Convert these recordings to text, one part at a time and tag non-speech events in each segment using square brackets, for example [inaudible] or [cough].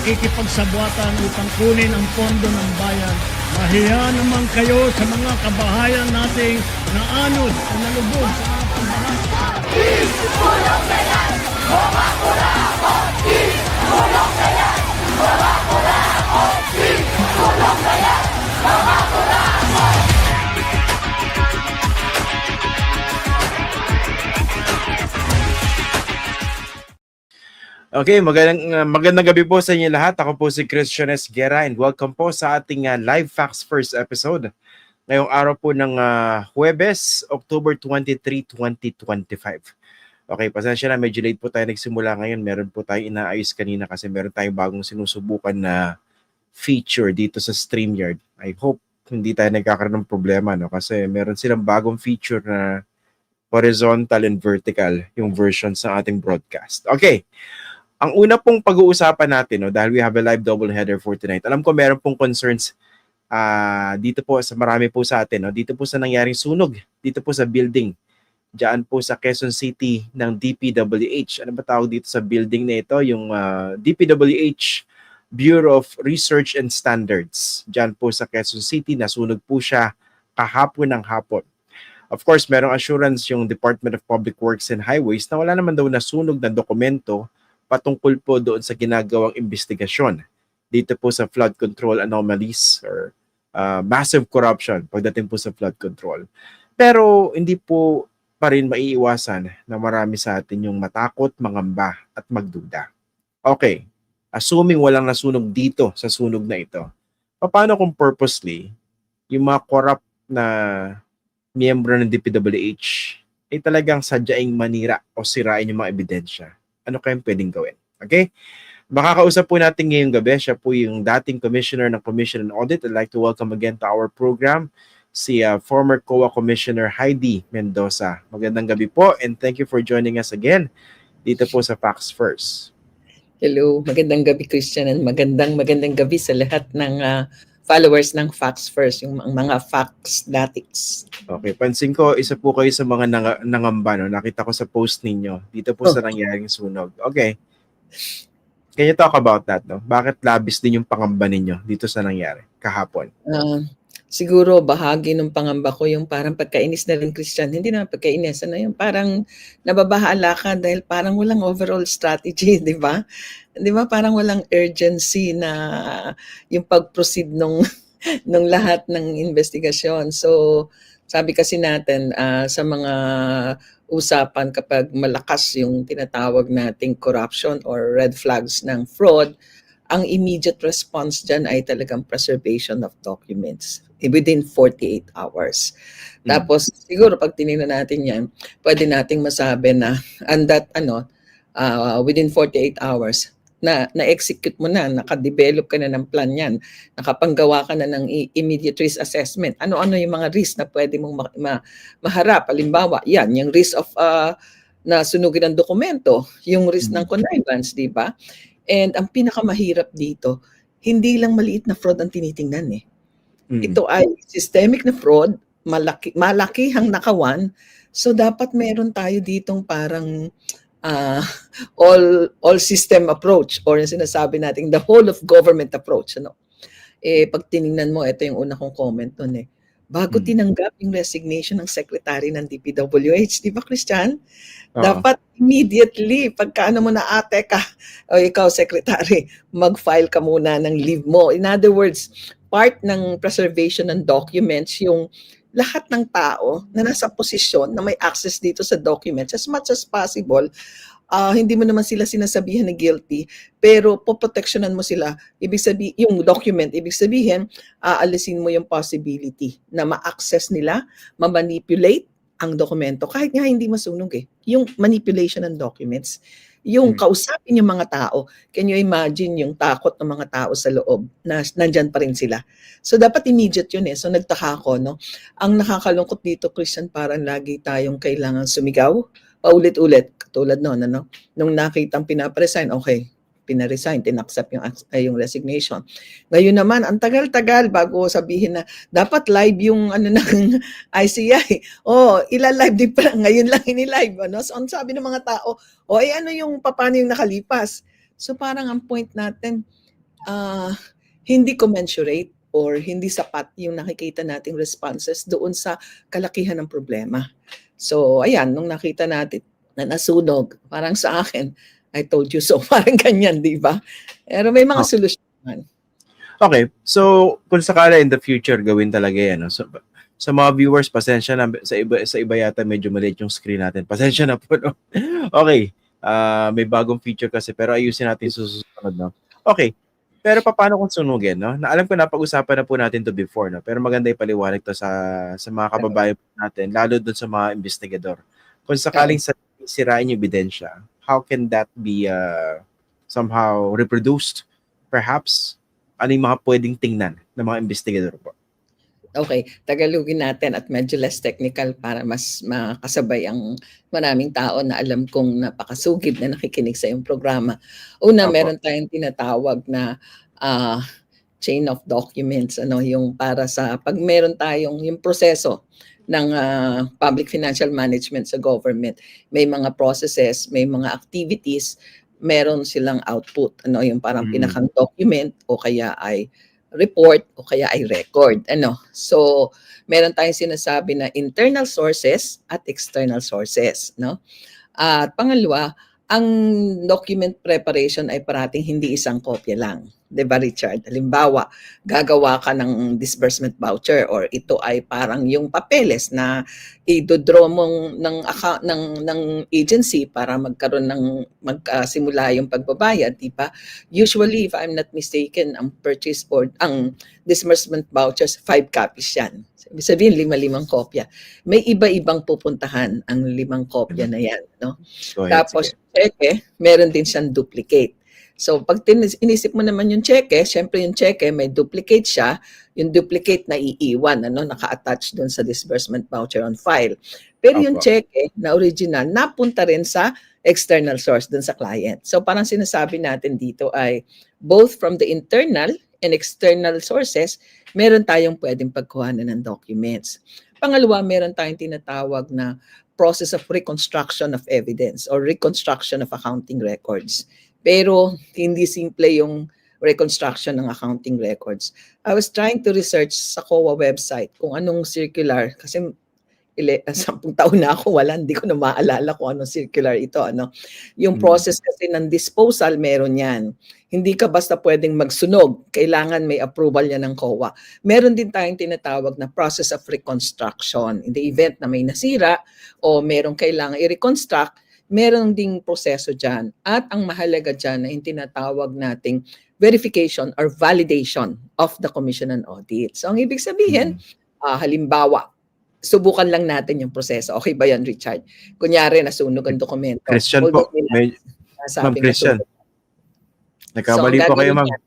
nakikipagsabwatan upang kunin ang pondo ng bayan. Mahiya naman kayo sa mga kabahayan nating naanod o nalubog sa mga pagbalang. Okay, magandang, uh, magandang gabi po sa inyo lahat. Ako po si Christian S. And welcome po sa ating uh, Live Facts First episode. Ngayong araw po ng uh, Huwebes, October 23, 2025. Okay, pasensya na, medyo late po tayo nagsimula ngayon. Meron po tayo inaayos kanina kasi meron tayong bagong sinusubukan na feature dito sa StreamYard. I hope hindi tayo nagkakaroon ng problema no kasi meron silang bagong feature na horizontal and vertical yung versions ng ating broadcast. Okay. Ang una pong pag-uusapan natin, no, dahil we have a live double header for tonight, alam ko meron pong concerns ah dito po sa marami po sa atin, no, dito po sa nangyaring sunog, dito po sa building, diyan po sa Quezon City ng DPWH. Ano ba tawag dito sa building na ito? Yung ah, DPWH Bureau of Research and Standards. Diyan po sa Quezon City, nasunog po siya kahapon ng hapon. Of course, merong assurance yung Department of Public Works and Highways na wala naman daw nasunog na dokumento patungkol po doon sa ginagawang investigasyon dito po sa flood control anomalies or uh, massive corruption pagdating po sa flood control. Pero hindi po pa rin maiiwasan na marami sa atin yung matakot, mangamba at magduda. Okay, assuming walang nasunog dito sa sunog na ito, paano kung purposely yung mga corrupt na miyembro ng DPWH ay talagang sadyaing manira o sirain yung mga ebidensya? Ano kayang pwedeng gawin. Okay? Makakausap po natin ngayong gabi. Siya po yung dating commissioner ng Commission on Audit. I'd like to welcome again to our program si uh, former COA Commissioner Heidi Mendoza. Magandang gabi po and thank you for joining us again dito po sa Facts First. Hello, magandang gabi Christian and magandang magandang gabi sa lahat ng ah, followers ng Facts First, yung mga- mga Facts Datics. Okay, pansin ko, isa po kayo sa mga nang- nangamba, no? Nakita ko sa post ninyo dito po sa Oh. nangyaring sunog. Okay. Can you talk about that, no? Bakit labis din yung pangamba ninyo dito sa nangyari kahapon? Ah, siguro bahagi ng pangamba ko yung parang pagkainis na rin Christian. Hindi naman pagkainis, ano yung parang nababahala ka dahil parang walang overall strategy, [laughs] di ba? Di ba parang walang urgency na yung pag-proceed nung, [laughs] nung lahat ng investigasyon. So, sabi kasi natin ah, sa mga usapan kapag malakas yung tinatawag nating corruption or red flags ng fraud, ang immediate response dyan ay talagang preservation of documents within 48 hours. Mm. Tapos siguro pag tinignan natin yan, pwede nating masabi na and that ano uh, within 48 hours na na-execute mo na, naka-develop ka na ng plan yan, nakapanggawa ka na ng immediate risk assessment. Ano-ano yung mga risk na pwede mong ma- ma- maharap? Halimbawa, yan, yung risk of uh, na sunugin ng dokumento, yung risk ng connivance, di ba? And ang pinakamahirap dito, hindi lang maliit na fraud ang tinitingnan eh. Mm. Ito ay systemic na fraud, malaki, malakihang nakawan. So dapat meron tayo ditong parang ah, all all system approach or yung sinasabi natin the whole of government approach ano. Eh pag tiningnan mo ito yung una kong comment noon eh. Bago Mm. tinanggap yung resignation ng secretary ng DPWH, di ba Christian? Dapat immediately, pagka ano mo na ate ka, o ikaw secretary, mag-file ka muna ng leave mo. In other words, part ng preservation ng documents, yung lahat ng tao na nasa posisyon na may access dito sa documents as much as possible, ah, hindi mo naman sila sinasabihan na guilty, pero poprotectionan mo sila. Ibig sabihin, yung document, ibig sabihin, aalisin mo yung possibility na ma-access nila, ma-manipulate ang dokumento kahit nga hindi masunog eh. Yung manipulation ng documents, yung Hmm. kausapin yung mga tao. Can you imagine yung takot ng mga tao sa loob na nandyan pa rin sila? So dapat immediate yun eh. So nagtaka ako, no? Ang nakakalungkot dito, Christian, parang lagi tayong kailangan sumigaw, paulit-ulit, katulad noon, ano? Nung nakitang pinapresign, okay, pinaresign, tinaccept yung, yung resignation. Ngayon naman, ang tagal-tagal bago sabihin na dapat live yung ano [laughs] ng ICI. Oh, ila-live din pala. Ngayon lang ini-live. Ano? So, ang sabi ng mga tao, o eh ano yung paano yung nakalipas? So parang ang point natin, ah, hindi commensurate or hindi sapat yung nakikita nating responses doon sa kalakihan ng problema. So, ayan, nung nakita natin na nasunog, parang sa akin, I told you so, [laughs] parang ganyan, di ba? Pero may mga Oh. solusyon. Okay, so kung sakala in the future gawin talaga yan, no? so, sa mga viewers, pasensya na sa iba sa iba yata medyo maliit yung screen natin. Pasensya na po. No? [laughs] Okay. ah may bagong feature kasi pero ayusin natin susunod, no. Okay. Pero paano kung sunugin, no? Na alam ko na pag-usapan na po natin to before, no. Pero maganda ipaliwanag to sa sa mga kababayan natin, lalo doon sa mga investigador. Kung sakaling sa sirain yung ebidensya, how can that be uh, somehow reproduced perhaps ano yung mga pwedeng tingnan ng mga investigador po. Okay, tagalugin natin at medyo less technical para mas makasabay ang maraming tao na alam kong napakasugid na nakikinig sa iyong programa. Una, Opo. meron tayong tinatawag na ah, chain of documents, ano, yung para sa pag meron tayong yung proseso ng ah, public financial management sa government, may mga processes, may mga activities, meron silang output, ano, yung parang Mm. pinakang document o kaya ay report o kaya ay record. Ano? So, meron tayong sinasabi na internal sources at external sources, no? At pangalawa, ang document preparation ay parating hindi isang kopya lang. 'Di ba Richard? Halimbawa, gagawa ka ng disbursement voucher or ito ay parang yung papeles na i-draw mong ng account ng ng agency para magkaroon ng magkasimula yung pagbabayad, 'di ba? Usually, if I'm not mistaken, ang purchase or ang disbursement vouchers, five copies yan. Ibig sabihin, lima-limang kopya. May iba-ibang pupuntahan ang limang kopya na yan. No? Ahead, Tapos, sige. cheque, meron din siyang duplicate. So, pag tinis- inisip mo naman yung cheque, syempre yung cheque, may duplicate siya, yung duplicate na iiwan, ano, naka-attach doon sa disbursement voucher on file. Pero yung Opo. cheque na original, napunta rin sa external source doon sa client. So, parang sinasabi natin dito ay both from the internal and external sources, meron tayong pwedeng pagkuhanan ng documents. Pangalawa, meron tayong tinatawag na process of reconstruction of evidence or reconstruction of accounting records. Pero hindi simple yung reconstruction ng accounting records. I was trying to research sa COA website kung anong circular kasi ile, [laughs] sampung taon na ako wala, hindi ko na maalala kung anong circular ito. Ano. Yung Mm. process kasi ng disposal, meron yan. Hindi ka basta pwedeng magsunog. Kailangan may approval yan ng COA. Meron din tayong tinatawag na process of reconstruction. In the event na may nasira o merong kailangan i-reconstruct, meron ding proseso dyan. At ang mahalaga dyan na yung tinatawag nating verification or validation of the Commission on Audit. So ang ibig sabihin, ah, halimbawa, subukan lang natin yung proseso. Okay ba yan, Richard? Kunyari, nasunog ang dokumento. Christian Although po, may Ma'am Christian. sunog. nagkamali So, po kayo ma'am. niya,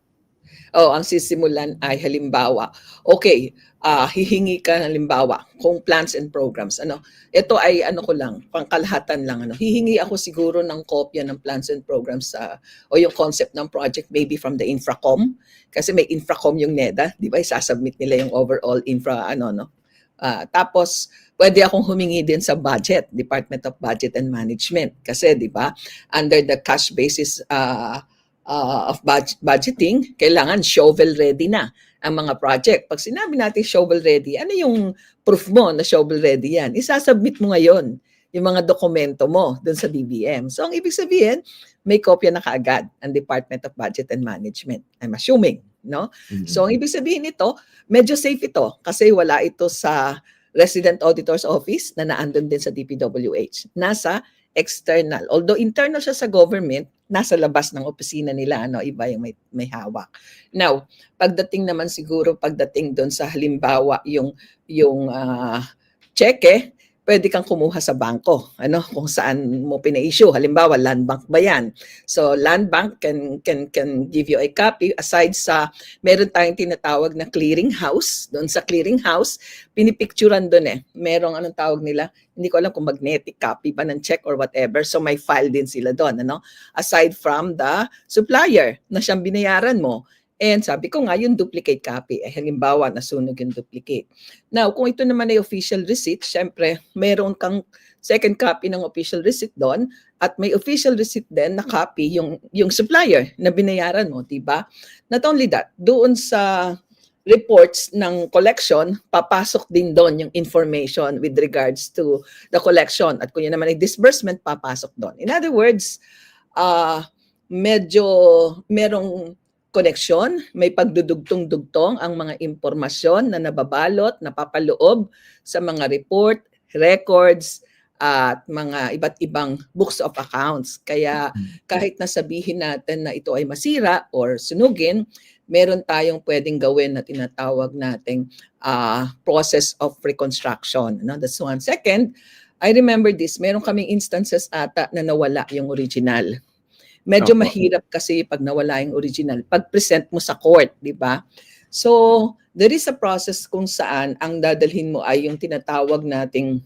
Oh, ang sisimulan ay halimbawa, okay, ah hihingi ka halimbawa kung plans and programs. Ano, ito ay ano ko lang, pangkalahatan lang ano. Hihingi ako siguro ng kopya ng plans and programs sa o yung concept ng project maybe from the Infracom kasi may Infracom yung NEDA, 'di ba? Isasubmit nila yung overall infra ano no. Ah, tapos pwede akong humingi din sa budget, Department of Budget and Management kasi 'di ba? Under the cash basis ah uh, of budg- budgeting, kailangan shovel ready na ang mga project. Pag sinabi natin shovel ready, ano yung proof mo na shovel ready yan? Isasubmit mo ngayon yung mga dokumento mo dun sa DBM. So, ang ibig sabihin, may kopya na kaagad ang Department of Budget and Management. I'm assuming, no? Mhm. So, ang ibig sabihin nito, medyo safe ito kasi wala ito sa Resident Auditor's Office na naandun din sa DPWH. Nasa external. Although internal siya sa government, nasa labas ng opisina nila, ano, iba yung may, may hawak. Now, pagdating naman siguro, pagdating doon sa halimbawa, yung, yung ah, cheque, pwede kang kumuha sa bangko, ano, kung saan mo pina-issue. Halimbawa, land bank ba yan? So, land bank can, can, can give you a copy aside sa, meron tayong tinatawag na clearing house. Doon sa clearing house, pinipicturan doon eh. Merong anong tawag nila, hindi ko alam kung magnetic copy ba ng check or whatever. So, may file din sila doon, ano? Aside from the supplier na siyang binayaran mo. And sabi ko nga, yung duplicate copy. Eh, halimbawa, nasunog yung duplicate. Now, kung ito naman ay official receipt, syempre, meron kang second copy ng official receipt doon at may official receipt din na copy yung yung supplier na binayaran mo, 'di ba? Not only that, doon sa reports ng collection, papasok din doon yung information with regards to the collection. At kung yun naman ay disbursement, papasok doon. In other words, ah medyo merong connection, may pagdudugtong-dugtong ang mga impormasyon na nababalot, napapaloob sa mga report, records, at mga iba't ibang books of accounts. Kaya kahit nasabihin natin na ito ay masira or sunugin, meron tayong pwedeng gawin na tinatawag nating ah, process of reconstruction. No? That's one. Second, I remember this, meron kaming instances ata na nawala yung original. Medyo Opo. mahirap kasi pag nawala yung original, pag-present mo sa court, di ba? So, there is a process kung saan ang dadalhin mo ay yung tinatawag nating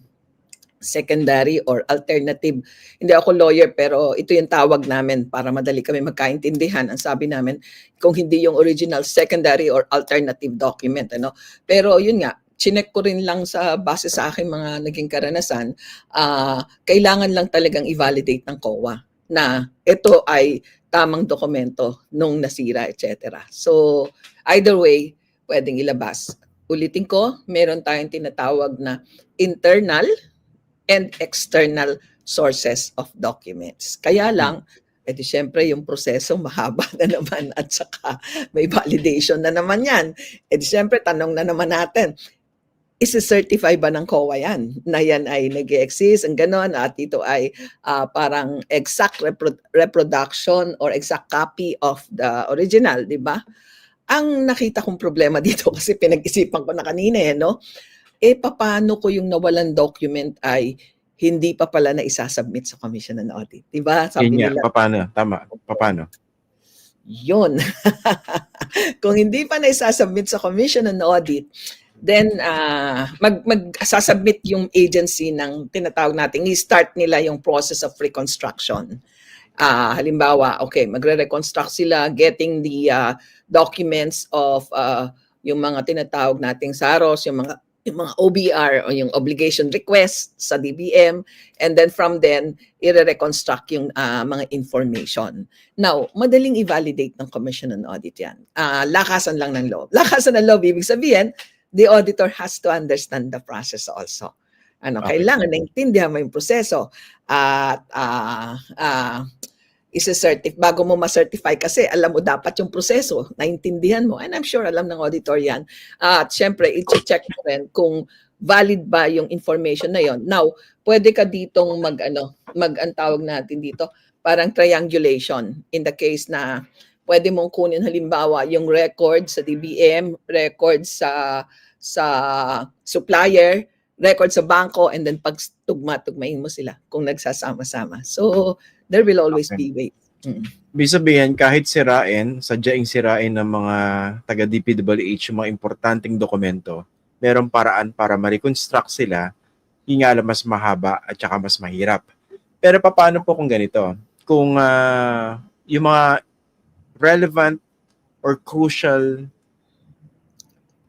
secondary or alternative. Hindi ako lawyer pero ito yung tawag namin para madali kami magkaintindihan. Ang sabi namin, kung hindi yung original secondary or alternative document. Ano? Pero yun nga, chinek ko rin lang sa base sa aking mga naging karanasan, ah, kailangan lang talagang i-validate ng COA na ito ay tamang dokumento nung nasira, etc. So, either way, pwedeng ilabas. Ulitin ko, meron tayong tinatawag na internal and external sources of documents. Kaya lang, edi syempre yung proseso mahaba na naman at saka may validation na naman yan. Edi syempre tanong na naman natin, isi-certify ba ng COA yan? Na yan ay nag exist ang gano'n at ito ay ah, parang exact repro- reproduction or exact copy of the original, di ba? Ang nakita kong problema [laughs] dito kasi pinag-isipan ko na kanina eh, no? Eh, paano ko yung nawalan document ay hindi pa pala na isasubmit sa Commission on Audit? Di ba? Sabi Yun nila, paano? Tama, paano? yun. [laughs] Kung hindi pa na isasubmit sa Commission on Audit, then uh, mag, mag-sasubmit yung agency ng tinatawag natin, i-start nila yung process of reconstruction. Ah, halimbawa, okay, magre-reconstruct sila getting the uh, documents of uh, yung mga tinatawag nating SAROS, yung mga yung mga OBR o yung obligation request sa DBM and then from then i-reconstruct yung ah, mga information. Now, madaling i-validate ng Commission on Audit yan. Ah, lakasan lang ng loob. [laughs] Lakasan ng loob, ibig sabihin, the auditor has to understand the process also. Ano, Okay. kailangan naintindihan mo yung proseso at ah ah, isa-certify, bago mo ma-certify kasi alam mo dapat yung proseso, naintindihan mo. And I'm sure alam ng auditor yan. At syempre, i-check mo rin kung valid ba yung information na yon. Now, pwede ka ditong mag, ano, mag, ang tawag natin dito, parang triangulation in the case na pwede mong kunin halimbawa yung record sa DBM, record sa sa supplier, record sa banko, and then pag tugma-tugmain mo sila kung nagsasama-sama. So, there will always Okay. be ways. Mm. Ibig sabihin, kahit sirain, sadyaing sirain ng mga taga-DPWH yung mga importanteng dokumento, merong paraan para ma-reconstruct sila, yung nga mas mahaba at saka mas mahirap. Pero paano po kung ganito? Kung ah, yung mga relevant or crucial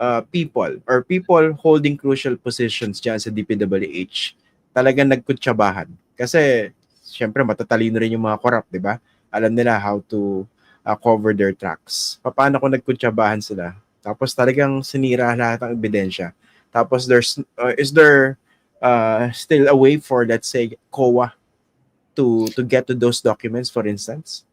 uh, people or people holding crucial positions dyan sa DPWH talagang nagkutsabahan. Kasi, syempre, matatalino rin yung mga corrupt, di ba? Alam nila how to uh, cover their tracks. Paano kung nagkutsabahan sila? Tapos talagang sinira lahat ng ebidensya. Tapos there's uh, is there uh, still a way for let's say COA to to get to those documents for instance?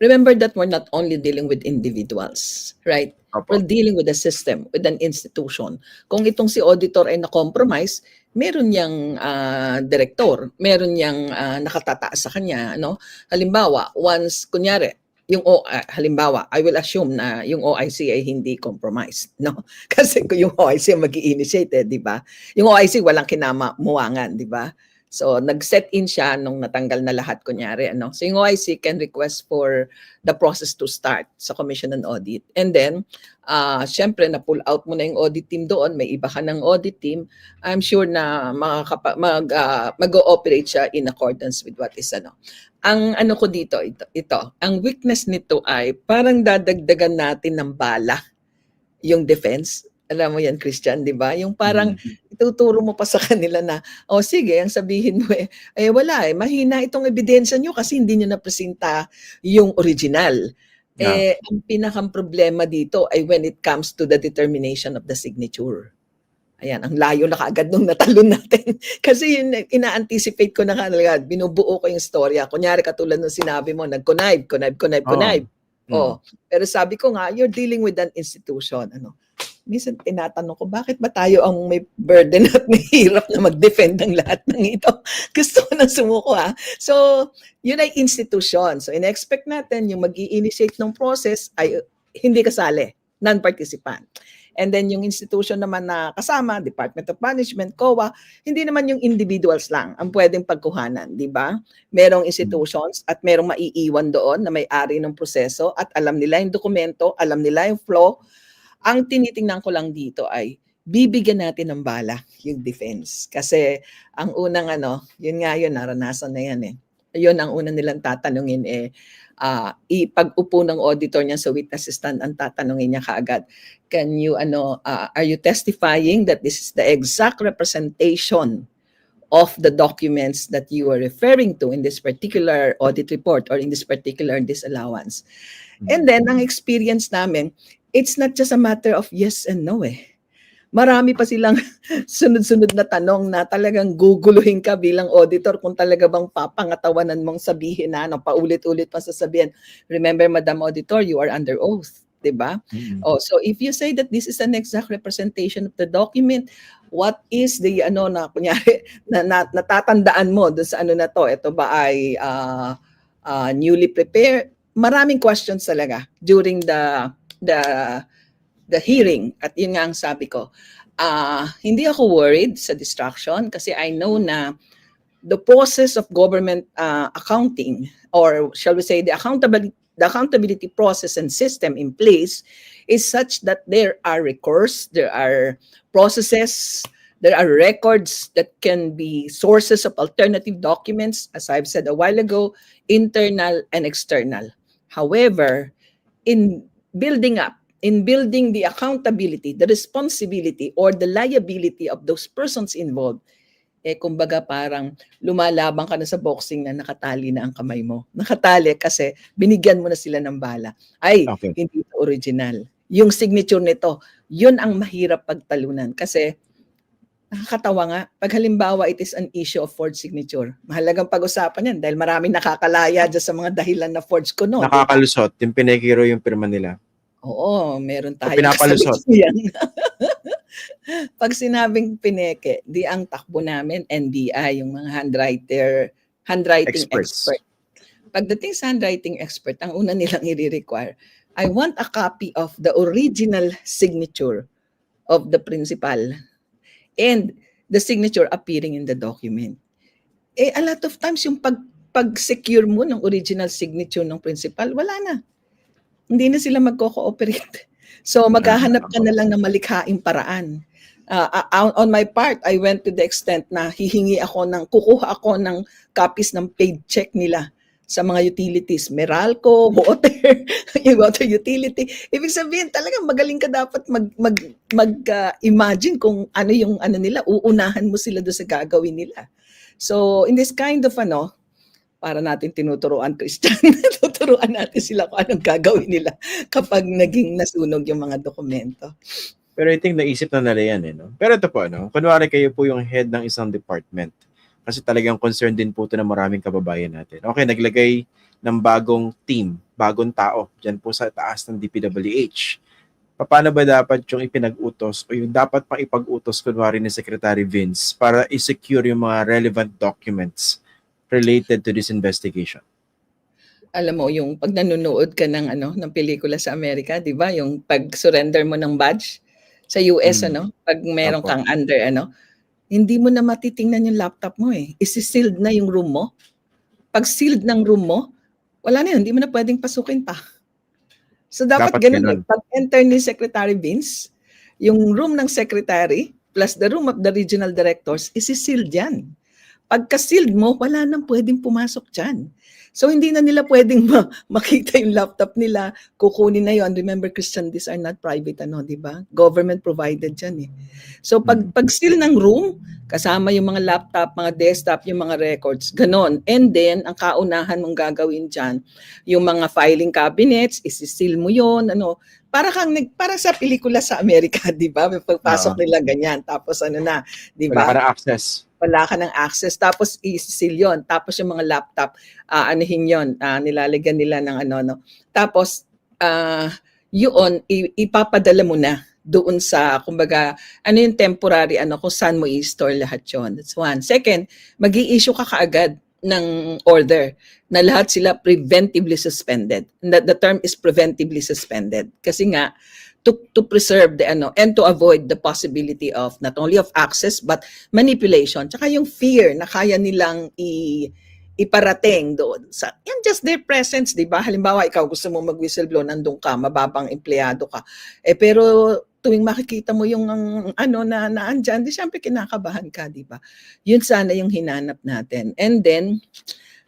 Remember that we're not only dealing with individuals, right? Opo. We're dealing with a system, with an institution. Kung itong si auditor ay na-compromise, meron niyang ah, director, meron niyang ah, nakatataas sa kanya. No? Halimbawa, once, kunyari, yung O, ah, halimbawa, I will assume na yung OIC ay hindi compromised. No? [laughs] Kasi kung yung OIC ang mag initiate eh, di ba? Yung OIC walang kinamuangan, di ba? So, nag-set in siya nung natanggal na lahat, kunyari. Ano? So, yung OIC can request for the process to start sa Commission on Audit. And then, ah syempre, na-pull out mo na yung audit team doon, may iba ka ng audit team, I'm sure na makakapa- mag, ah, mag-ooperate siya in accordance with what is ano. Ang ano ko dito, ito, ito, ang weakness nito ay parang dadagdagan natin ng bala yung defense Alam mo yan, Christian, di ba? Yung parang Mm. ituturo mo pa sa kanila na, o sige, ang sabihin mo eh, eh wala eh, mahina itong ebidensya nyo kasi hindi nyo napresenta yung original. Yeah. Eh, ang pinakang problema dito ay when it comes to the determination of the signature. Ayan, ang layo na kaagad nung natalon [laughs] natin. Kasi yun, ina-anticipate ko na talaga, binubuo ko yung storya. Kunyari, katulad ng sinabi mo, nag-connive, connive, connive, Oo. connive. Mm. Oh, pero sabi ko nga, you're dealing with an institution. Ano? Minsan tinatanong ko, bakit ba tayo ang may burden at may hirap na mag-defend ng lahat ng ito? [laughs] Gusto ko na sumuko ha. So, yun ay institution. So, in-expect natin yung mag initiate ng process ay hindi kasali, non-participant. And then yung institution naman na kasama, Department of Management, COA, hindi naman yung individuals lang ang pwedeng pagkuhanan, di ba? Merong institutions at merong maiiwan doon na may-ari ng proseso at alam nila yung dokumento, alam nila yung flow. Ang tinitingnan ko lang dito ay bibigyan natin ng bala yung defense. Kasi ang unang ano, yun nga yun, naranasan na yan eh. Yun ang unang nilang tatanungin eh, ah ipag-upo ng auditor niya sa witness stand, ang tatanungin niya kaagad, can you, ano, ah, are you testifying that this is the exact representation of the documents that you are referring to in this particular audit report or in this particular disallowance? And then, ang experience namin, it's not just a matter of yes and no eh. Marami pa silang [laughs] sunod-sunod na tanong na talagang guguluhin ka bilang auditor kung talaga bang papangatawanan mong sabihin na ano, paulit-ulit pa sasabihin. Remember, Madam Auditor, you are under oath. 'di ba? Mm. Oh, so if you say that this is an exact representation of the document, what is the ano na kunyari [laughs] na, na natatandaan mo doon sa ano na to? Ito ba ay ah, ah, newly prepared? Maraming questions talaga during the the the hearing at yun nga ang sabi ko. ah hindi ako worried sa distraction kasi I know na the process of government ah, accounting or shall we say the accountability the accountability process and system in place is such that there are recourse, there are processes, there are records that can be sources of alternative documents, as I've said a while ago, internal and external. However, in building up, in building the accountability, the responsibility, or the liability of those persons involved, eh kumbaga parang lumalaban ka na sa boxing na nakatali na ang kamay mo. Nakatali kasi binigyan mo na sila ng bala. Ay, Okay. hindi ito original. Yung signature nito, yun ang mahirap pagtalunan kasi nakakatawa nga. Pag halimbawa it is an issue of forged signature, mahalagang pag-usapan yan dahil maraming nakakalaya dyan sa mga dahilan na forged ko no. Nakakalusot. Yung pinekiro yung pirma nila. Oo, meron tayo. pinapalusot. [laughs] Pag sinabing pineke, di ang takbo namin, NBI, yung mga handwriter, handwriting Experts. expert. Pagdating sa handwriting expert, ang una nilang i-require, I want a copy of the original signature of the principal and the signature appearing in the document. Eh, a lot of times yung pag, pag-secure mo ng original signature ng principal, wala na hindi na sila magko-cooperate. [laughs] So maghahanap ka na lang ng malikhaing paraan. Uh, on my part, I went to the extent na hihingi ako ng, kukuha ako ng copies ng paid check nila sa mga utilities, Meralco, [laughs] water, water utility. Ibig sabihin, talagang magaling ka dapat mag, mag, mag uh, kung ano yung ano nila, uunahan mo sila doon sa gagawin nila. So, in this kind of ano, para natin tinuturuan Christian, [laughs] tuturuan natin sila kung anong gagawin nila kapag naging nasunog yung mga dokumento. Pero I think naisip na nila yan eh. No? Pero ito po, ano, kunwari kayo po yung head ng isang department. Kasi talagang concerned din po ito ng maraming kababayan natin. Okay, naglagay ng bagong team, bagong tao, dyan po sa taas ng DPWH. Paano ba dapat yung ipinag-utos o yung dapat pang ipag-utos kunwari ni Secretary Vince para i-secure yung mga relevant documents related to this investigation? Alam mo, yung pag nanonood ka ng, ano, ng pelikula sa Amerika, di ba? Yung pag-surrender mo ng badge sa US, Mm. ano? Pag meron Opo. kang under, ano? Hindi mo na matitingnan yung laptop mo eh. Isi-sealed na yung room mo. Pag sealed ng room mo, wala na yun. Hindi mo na pwedeng pasukin pa. So dapat, Dapat ganun. ganun. eh. Pag enter ni Secretary Vince, yung room ng secretary plus the room of the regional directors, isi-sealed yan. Pagka-sealed mo, wala nang pwedeng pumasok dyan. So hindi na nila pwedeng [laughs] ma- makita yung laptop nila, kukunin na yon. Remember Christian, these are not private ano, 'di ba? Government provided 'yan eh. So pag Mm. pag seal ng room, kasama yung mga laptop, mga desktop, yung mga records, ganon. And then ang kaunahan mong gagawin diyan, yung mga filing cabinets, isi-seal mo 'yon, ano, para kang nag para sa pelikula sa Amerika, [laughs] 'di ba? May pagpasok Oo. nila ganyan. Tapos ano na, 'di Wala ba? ka na access. Wala ka ng access tapos i-seal yun. Tapos yung mga laptop, ah anuhin yun, ah, nilalagyan nila ng ano, no. Tapos, ah yun, ipapadala mo na doon sa, kumbaga, ano yung temporary, ano, kung saan mo i-store lahat yon That's one. Second, mag issue ka kaagad ng order na lahat sila preventively suspended. The, the term is preventively suspended. Kasi nga, to, to preserve the ano and to avoid the possibility of not only of access but manipulation tsaka yung fear na kaya nilang i iparating doon sa yan just their presence di ba? Halimbawa ikaw gusto mo mag whistleblow nandun ka mababang empleyado ka. Eh pero tuwing makikita mo yung ang, ano na naandyan di syempre kinakabahan ka di ba? Yun sana yung hinanap natin. And then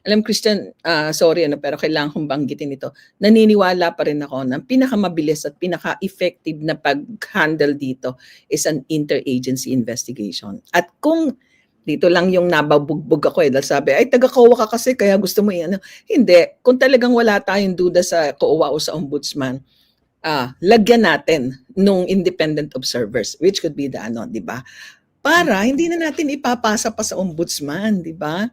alam Christian, ah, sorry ano, pero kailangan kong banggitin ito. Naniniwala pa rin ako na pinakamabilis at pinaka-effective na pag-handle dito is an interagency investigation. At kung dito lang yung nababugbog ako eh, dahil sabi, ay taga-COA ka kasi kaya gusto mo yan. Hindi, kung talagang wala tayong duda sa COA o sa ombudsman, ah, lagyan natin nung independent observers, which could be the ano, di ba? Para hindi na natin ipapasa pa sa ombudsman, di ba?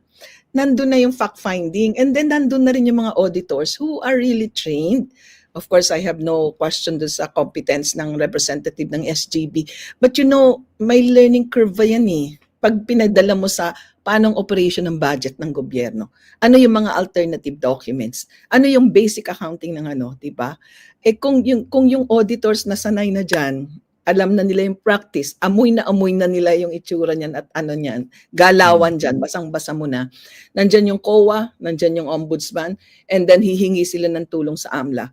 nandun na yung fact-finding and then nandun na rin yung mga auditors who are really trained. Of course, I have no question dun sa competence ng representative ng SGB. But you know, may learning curve ba yan eh. Pag pinadala mo sa paanong operation ng budget ng gobyerno. Ano yung mga alternative documents? Ano yung basic accounting ng ano, 'di ba? Eh kung yung kung yung auditors na sanay na diyan, alam na nila yung practice, amoy na amoy na nila yung itsura niyan at ano niyan, galawan diyan, basang-basa mo na. Nandyan yung COA, nandyan yung ombudsman, and then hihingi sila ng tulong sa AMLA.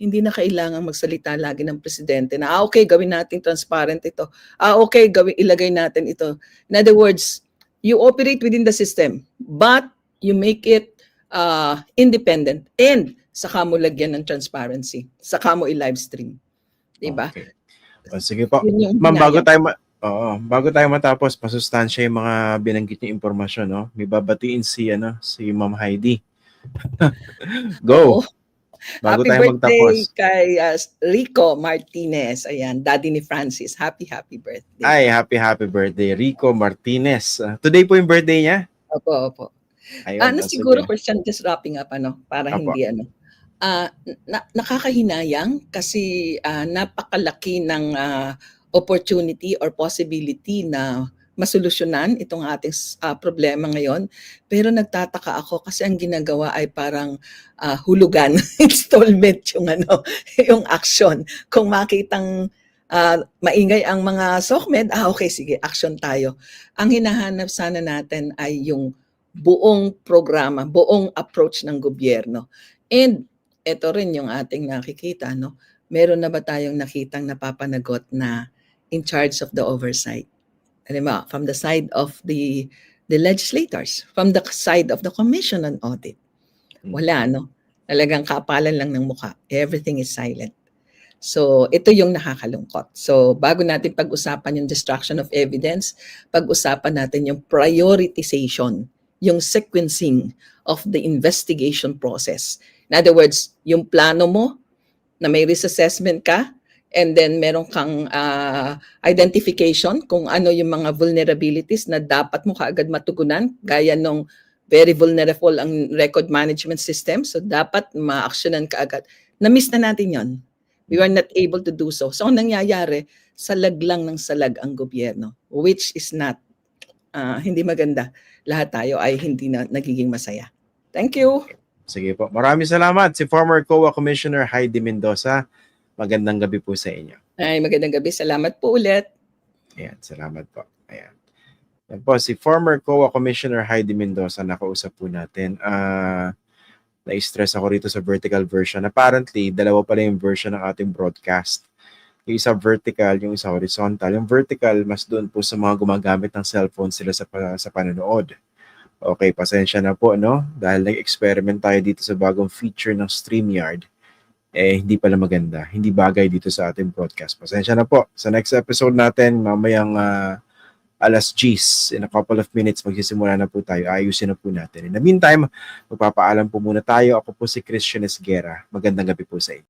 Hindi na kailangan magsalita lagi ng presidente na, ah, okay, gawin natin transparent ito. Ah, okay, gawin, ilagay natin ito. In other words, you operate within the system, but you make it uh, independent and saka mo lagyan ng transparency. Saka mo i-live stream. Diba? Okay. O, sige po. Ma'am, bago tayo ma- Oo, bago tayo matapos, pasustansya yung mga binanggit niyo impormasyon, no? May babatiin si ano, si Ma'am Heidi. [laughs] Go. Oo. Bago happy tayo birthday magtapos. kay uh, Rico Martinez. Ayan, daddy ni Francis. Happy, happy birthday. Ay, happy happy birthday Rico Martinez. Ah, today po yung birthday niya. Opo, opo. Ayun, ano oh, siguro sige. Christian just wrapping up ano para Apo. hindi ano. Ah, na, nakakahinayang kasi ah, napakalaki ng ah, opportunity or possibility na masolusyonan itong ating ah, problema ngayon. Pero nagtataka ako kasi ang ginagawa ay parang ah, hulugan, [laughs] installment yung ano, [laughs] yung action. Kung makitang ah, maingay ang mga SOCMED, ah okay sige, action tayo. Ang hinahanap sana natin ay yung buong programa, buong approach ng gobyerno. And ito rin yung ating nakikita, no? Meron na ba tayong nakitang napapanagot na in charge of the oversight? Alam mo, from the side of the the legislators, from the side of the Commission on Audit. Wala, no? Talagang kapalan lang ng mukha. Everything is silent. So, ito yung nakakalungkot. So, bago natin pag-usapan yung destruction of evidence, pag-usapan natin yung prioritization, yung sequencing of the investigation process. In other words, yung plano mo na may risk assessment ka and then meron kang ah, identification kung ano yung mga vulnerabilities na dapat mo kaagad matugunan gaya nung very vulnerable ang record management system so dapat ma-actionan ka agad. Na-miss na natin yon. We were not able to do so. So ang nangyayari, salag lang ng salag ang gobyerno which is not ah, hindi maganda. Lahat tayo ay hindi na nagiging masaya. Thank you. Sige po. Maraming salamat si former COA Commissioner Heidi Mendoza. Magandang gabi po sa inyo. Ay, magandang gabi. Salamat po ulit. Ayan, salamat po. Ayan. Yan po, si former COA Commissioner Heidi Mendoza, nakausap po natin. Ah, na-stress ako rito sa vertical version. Apparently, dalawa pala yung version ng ating broadcast. Yung isa vertical, yung isa horizontal. Yung vertical, mas doon po sa mga gumagamit ng cellphone sila sa, sa panonood. Okay, pasensya na po, no? Dahil nag-experiment tayo dito sa bagong feature ng StreamYard, eh, hindi pala maganda. Hindi bagay dito sa ating broadcast. Pasensya na po. Sa next episode natin, mamayang ah, alas 10, in a couple of minutes, magsisimula na po tayo. Ayusin na po natin. In the meantime, magpapaalam po muna tayo. Ako po si Christian Esguera. Magandang gabi po sa inyo.